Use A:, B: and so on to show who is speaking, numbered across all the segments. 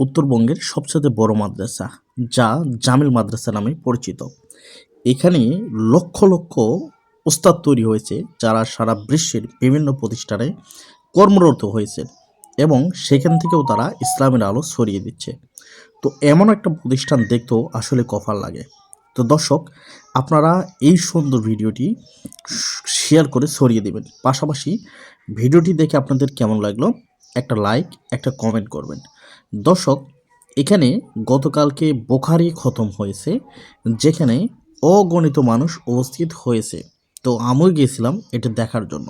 A: উত্তরবঙ্গের সবচেয়ে বড় মাদ্রাসা, যা জামিল মাদ্রাসা নামে পরিচিত। এখানে লক্ষ লক্ষ ওস্তাদ তৈরি হয়েছে, যারা সারা বিশ্বের বিভিন্ন প্রতিষ্ঠানে কর্মরত হয়েছে এবং সেখান থেকেও তারা ইসলামের আলো ছড়িয়ে দিচ্ছে। তো এমন একটা প্রতিষ্ঠান দেখতেও আসলে কপাল লাগে। তো দর্শক, আপনারা এই সুন্দর ভিডিওটি শেয়ার করে ছড়িয়ে দেবেন। পাশাপাশি ভিডিওটি দেখে আপনাদের কেমন লাগল? একটা লাইক একটা কমেন্ট করবেন। দর্শক, এখানে গতকালকে বোখারি খতম হয়েছে, যেখানে অগণিত মানুষ উপস্থিত হয়েছে। তো আমিও গিয়েছিলাম এটা দেখার জন্য।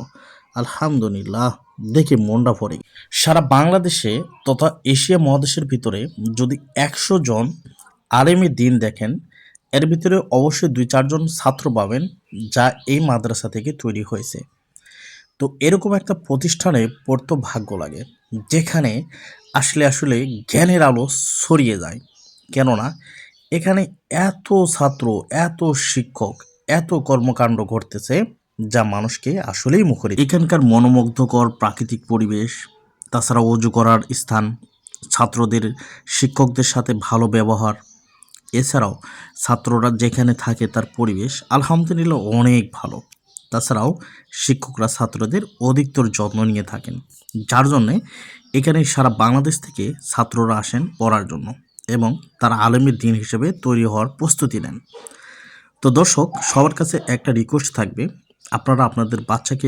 A: আলহামদুলিল্লাহ, দেখে মনটা ভরে। সারা বাংলাদেশে তথা এশিয়া মহাদেশের ভিতরে যদি একশো জন আলেমী দিন দেখেন, এর ভিতরে অবশ্যই দুই চারজন ছাত্র পাবেন যা এই মাদ্রাসা থেকে তৈরি হয়েছে। তো এরকম একটা প্রতিষ্ঠানে পড়তে ভাগ্য লাগে, যেখানে আসলে আসলে জ্ঞানের আলো ছড়িয়ে যায়। কেননা এখানে এত ছাত্র, এত শিক্ষক, এত কর্মকাণ্ড ঘটতেছে যা মানুষকে আসলেই মুখরিত। এখানকার মনোমুগ্ধকর প্রাকৃতিক পরিবেশ, তাছাড়া অজু করার স্থান, ছাত্রদের, শিক্ষকদের সাথে ভালো ব্যবহার, এছাড়াও ছাত্ররা যেখানে থাকে তার পরিবেশ আলহামদুলিল্লাহ অনেক ভালো। তাছাড়াও শিক্ষকরা ছাত্রদের অধিকতর যত্ন নিয়ে থাকেন, যার জন্যে এখানে সারা বাংলাদেশ থেকে ছাত্ররা আসেন পড়ার জন্য এবং তারা আলেমের দিন হিসেবে তৈরি হওয়ার প্রস্তুতি নেন। তো দর্শক, সবার কাছে একটা রিকোয়েস্ট থাকবে। আপনারা আপনাদের বাচ্চাকে